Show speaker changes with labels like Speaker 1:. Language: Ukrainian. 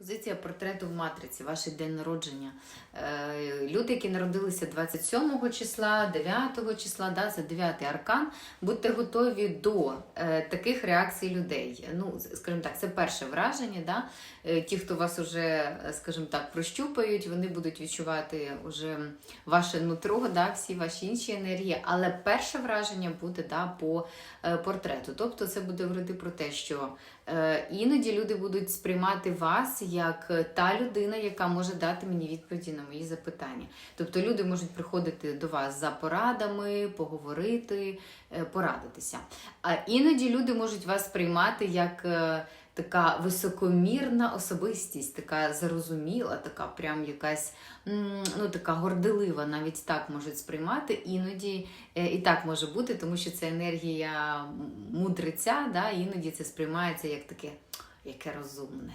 Speaker 1: Позиція портрету в матриці, ваш день народження. Е, Люди, які народилися 27 числа, 9 числа, да, це 9 аркан. Будьте готові до е, таких реакцій людей. Ну, скажімо так, це перше враження. Да? Е, Ті, хто вас уже, скажімо так, прощупають, вони будуть відчувати уже ваше нутро, да, всі ваші інші енергії. Але перше враження буде да, по е, портрету. Тобто це буде говорити про те, що е, іноді люди будуть сприймати вас як е, та людина, яка може дати мені відповіді на мої запитання. Тобто люди можуть приходити до вас за порадами, поговорити, е, порадитися. А іноді люди можуть вас сприймати як. е, Така високомірна особистість, така зарозуміла, така прям якась ну, така горделива, навіть так можуть сприймати. Іноді е, і так може бути, тому що це енергія мудреця, да, іноді це сприймається як таке, яке розумне.